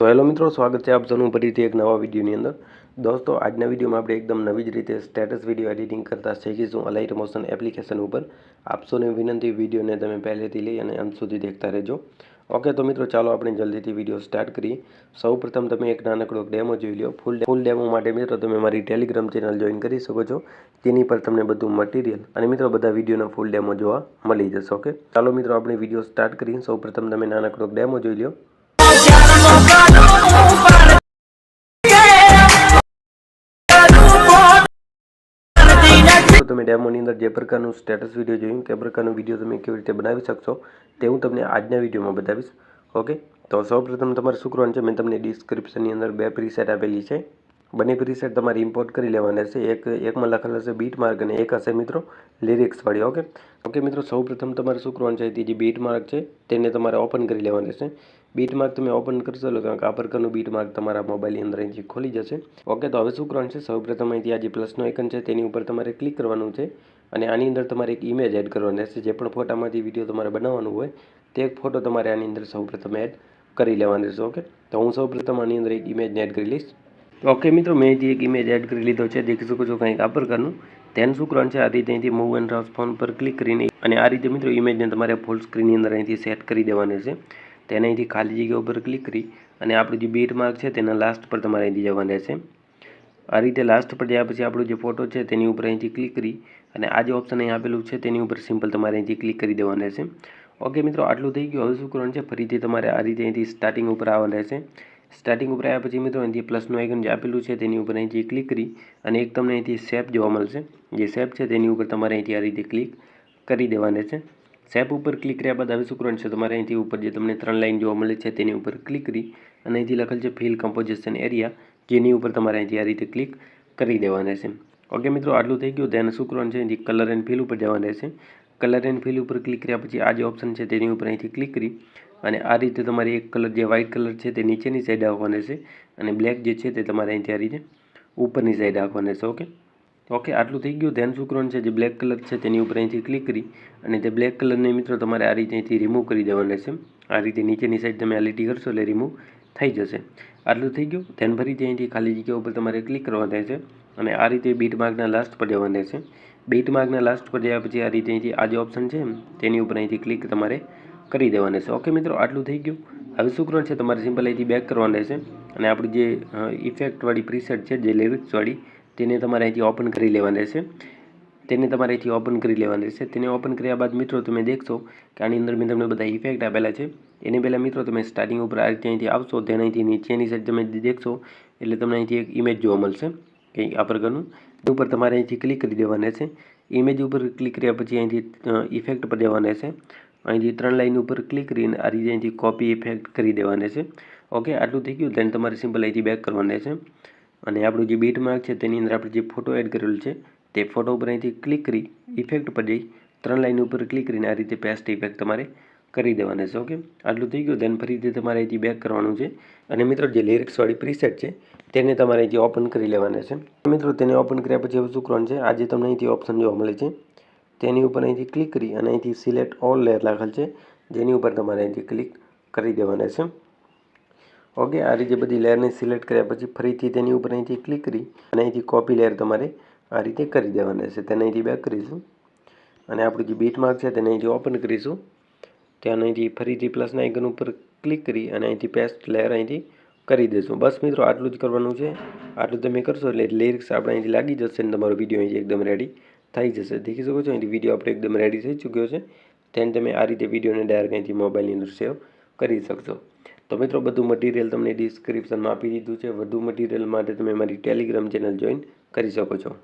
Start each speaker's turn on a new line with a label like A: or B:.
A: તો હેલો મિત્રો, સ્વાગત છે આપ સૌનું ફરીથી એક નવા વિડીયોની અંદર. દોસ્તો, આજના વિડીયોમાં આપણે એકદમ નવી જ રીતે સ્ટેટસ વીડિયો એડિટિંગ કરતા શીખીશું અલાઇટ મોશન એપ્લિકેશન ઉપર. આપ સૌને વિનંતી, વિડીયોને તમે પહેલેથી લઈ અને અંત સુધી દેખતા રહેજો. ઓકે તો મિત્રો, ચાલો આપણે જલ્દીથી વીડિયો સ્ટાર્ટ કરીએ. સૌપ્રથમ તમે એક નાનકડો ડેમો જોઈ લો ફૂલ ફૂલ ડેમો માટે મિત્રો, તમે મારી ટેલિગ્રામ ચેનલ જોઈન કરી શકો છો. તેની પર તમને બધું મટીરિયલ અને મિત્રો, બધા વિડીયોના ફૂલ ડેમો જોવા મળી જશે ઓકે ચાલો મિત્રો, આપણે વીડિયો સ્ટાર્ટ કરીએ. સૌપ્રથમ તમે નાનકડો ડેમો જોઈ લો તમે ડેમોની અંદર જે પ્રકારનું સ્ટેટસ વીડિયો જોયું તે પ્રકારનો વીડિયો તમે કેવી રીતે બનાવી શકશો, તે હું તમને આજના વિડીયોમાં બતાવીશ. ઓકે તો સૌપ્રથમ તમારે શું કરવાનું છે. મેં તમને ડિસ્ક્રિપ્શનની અંદર બે પ્રીસેટ આપેલી છે. બંને પ્રીસેટ તમારે ઇમ્પોર્ટ કરી લેવાના છે. એક એકમાં લખેલ હશે બીટ માર્ક અને એક હશે મિત્રો લિરિક્સવાળી ઓકે ઓકે મિત્રો, સૌપ્રથમ તમારે શું કરવાનું છે? જે બીટ માર્ક છે તેને તમારે ઓપન કરી લેવાનું છે. બીટ માર્ક તમે ઓપન કરશો કે આ પ્રકારનું બીટ માર્ક તમારા મોબાઈલની અંદર અહીંથી ખોલી જશે. ઓકે તો હવે શું કરવાનું છે? સૌપ્રથમ અહીંથી આ જે પ્લસનો આઇકન છે તેની ઉપર તમારે ક્લિક કરવાનું છે અને આની અંદર તમારે એક ઇમેજ એડ કરવાની રહેશે. જે પણ ફોટામાંથી વીડિયો તમારે બનાવવાનું હોય તે એક ફોટો તમારે આની અંદર સૌપ્રથમ એડ કરી લેવાની રહેશે ઓકે તો હું સૌપ્રથમ આની અંદર એક ઇમેજને એડ કરી લઈશ. ઓકે મિત્રો, મેં જે એક ઇમેજ એડ કરી લીધો છે, દેખી શકો છો કંઈક આ પ્રકારનું. તેનું શું છે? આ રીતે અહીંથી મૂવ એન્ડ ફોન પર ક્લિક કરીને અને આ રીતે મિત્રો ઇમેજને તમારે ફૂલ સ્ક્રીનની અંદર અહીંથી સેટ કરી દેવાની છે. તેને અહીંથી ખાલી જગ્યા ઉપર ક્લિક કરી અને આપણું જે બીટ માર્ક છે તેના લાસ્ટ પર તમારે અહીંથી જવાનું રહેશે. આ રીતે લાસ્ટ પર ગયા પછી આપણો જે ફોટો છે તેની ઉપર અહીંથી ક્લિક કરી અને આ જે ઓપ્શન અહીં આપેલું છે તેની ઉપર સિમ્પલ તમારે અહીંથી ક્લિક કરી દેવાનું રહેશે. ઓકે મિત્રો, આટલું થઈ ગયું. હવે શું છે? ફરીથી તમારે આ રીતે અહીંથી સ્ટાર્ટિંગ ઉપર આવવાનું રહેશે. સ્ટાર્ટિંગ ઉપર આવ્યા પછી મિત્રો અહીંથી પ્લસનું આઇકન જે આપેલું છે, તેની ઉપર અહીંથી ક્લિક કરી અને એક તમને અહીંથી શેપ જોવા મળશે. જે શેપ છે, તેની ઉપર તમારે અહીંથી આ રીતે ક્લિક કરી દેવાની છે. શેપ ઉપર ક્લિક કર્યા બાદ હવે શું છે, તમારે અહીંથી ઉપર જે તમને ત્રણ લાઇન જોવા મળે છે, તેની ઉપર ક્લિક કરી અને અહીંથી લખેલ છે ફિલ કમ્પોઝિશન એરિયા જેની ઉપર તમારે અહીંથી આ રીતે ક્લિક કરી દેવાના છે. ઓકે મિત્રો, આટલું થઈ ગયું. ધ્યાન શું કરવાનું છે, અહીંથી કલર એન્ડ ફિલ ઉપર જવાનું રહેશે કલર એન્ડ ફિલ ઉપર ક્લિક કર્યા પછી આ જે ઓપ્શન છે, તેની ઉપર અહીંથી ક્લિક કરી અને આ રીતે તમારે એક કલર જે વ્હાઇટ કલર છે તે નીચેની સાઈડ આવવાનો છે અને બ્લેક જે છે તે તમારે અહીંથી આ રીતે ઉપરની સાઈડ આવવાનો છે ઓકે ઓકે આટલું થઈ ગયું. ધ્યાન શું છે જે બ્લેક કલર છે તેની ઉપર અહીંથી ક્લિક કરી અને તે બ્લેક કલરને મિત્રો તમારે આ રીતે અહીંથી રિમૂવ કરી દેવાના છે. આ રીતે નીચેની સાઈડ તમે આ લીટી કરશો એટલે રિમૂવ થઈ જશે. આટલું થઈ ગયું. ધ્યાન ફરીથી અહીંથી ખાલી જગ્યા ઉપર તમારે ક્લિક કરવા છે અને આ રીતે બીટ માર્કના લાસ્ટ પર જવાના છે. બીટ માર્કના લાસ્ટ પર જયા પછી આ રીતે અહીંથી આ જે ઓપ્શન છે તેની ઉપર અહીંથી ક્લિક તમારે કરી દેવાના છે. ઓકે મિત્રો, આટલું થઈ ગયું. હવે શું છે? તમારે સિમ્પલ અહીંથી બેક કરવાનું રહેશે અને આપણી જે ઇફેક્ટવાળી પ્રીસેટ છે, જે લિરિક્સવાળી તેને તમારે અહીંથી ઓપન કરી લેવાની રહેશે તેને તમારે અહીંથી ઓપન કરી લેવાની રહેશે તેને ઓપન કર્યા બાદ મિત્રો તમે દેખશો કે આની અંદર મેં તમને બધા ઇફેક્ટ આપેલા છે. એની પહેલાં મિત્રો તમે સ્ટાર્ટિંગ ઉપર આ રીતે અહીંથી આવશો તેને અહીંથી નીચેની સાઈડ તમે દેખશો એટલે તમને અહીંથી એક ઇમેજ જોવા મળશે કંઈક આ પ્રકારનું. ઉપર તમારે અહીંથી ક્લિક કરી દેવાના છે. ઇમેજ ઉપર ક્લિક કર્યા પછી અહીંથી ઇફેક્ટ પર જવાના છે. અહીંથી ત્રણ લાઇન ઉપર ક્લિક કરીને આ રીતે અહીંથી કોપી ઇફેક્ટ કરી દેવાની છે. ઓકે આટલું થઈ ગયું, then તમારે સિમ્પલ અહીંથી બેક કરવાના છે. અને આપણું જે બીટ માર્ક છે, તેની અંદર આપણે જે ફોટો એડ કરેલું છે, તે ફોટો ઉપર અહીંથી ક્લિક કરી ઇફેક્ટ પર જઈ, ત્રણ લાઇન ઉપર ક્લિક કરીને આ રીતે પેસ્ટ ઇફેક્ટ તમારે કરી દેવાના છે. ઓકે આટલું થઈ ગયું દેન ફરીથી તમારે અહીંથી બેક કરવાનું છે. અને મિત્રો, જે લિરિક્સવાળી પ્રીસેટ છે, તેને તમારે અહીંથી ઓપન કરી લેવાના છે. મિત્રો, તેને ઓપન કર્યા પછી હવે શું કરવાનું છે? આજે તમને અહીંથી ઓપ્શન જોવા મળે છે. તેની ઉપર અહીંથી ક્લિક કરી અને અહીંથી સિલેક્ટ ઓલ લેયર લખેલ છે. જેની ઉપર તમારે અહીંથી ક્લિક કરી દેવાના છે. ઓકે આ રીતે બધી લેયરને સિલેક્ટ કર્યા પછી ફરીથી તેની ઉપર અહીંથી ક્લિક કરી અને અહીંથી કોપી લેયર તમારે આ રીતે કરી દેવાના છે. તેને અહીંથી બેક કરીશું. અને આપણું જે બીટ માર્ક છે તેને અહીંથી ઓપન કરીશું. ત્યાં અહીંથી ફરીથી પ્લસના આઇકન ઉપર ક્લિક કરી અને અહીંથી પેસ્ટ લેયર અહીંથી કરી દેશું બસ મિત્રો, આટલું જ કરવાનું છે. આટલું તમે કરશો એટલે લિરિક્સ આપણે અહીંથી લાગી જશે અને તમારો વીડિયો અહીંથી એકદમ રેડી થઈ જશે. દેખી શકો છો, અહીંથી વીડિયો આપણે એકદમ રેડી થઈ ચૂક્યો છે. તેને તમે આ રીતે વિડીયોને ડાયરેક્ટ અહીંથી મોબાઈલની અંદર સેવ કરી શકશો. તો મિત્રો, બધું મટીરિયલ તમને ડિસ્ક્રિપ્શનમાં આપી દીધું છે. વધુ મટીરિયલ માટે તમે મારી ટેલિગ્રામ ચેનલ જોઈન કરી શકો છો.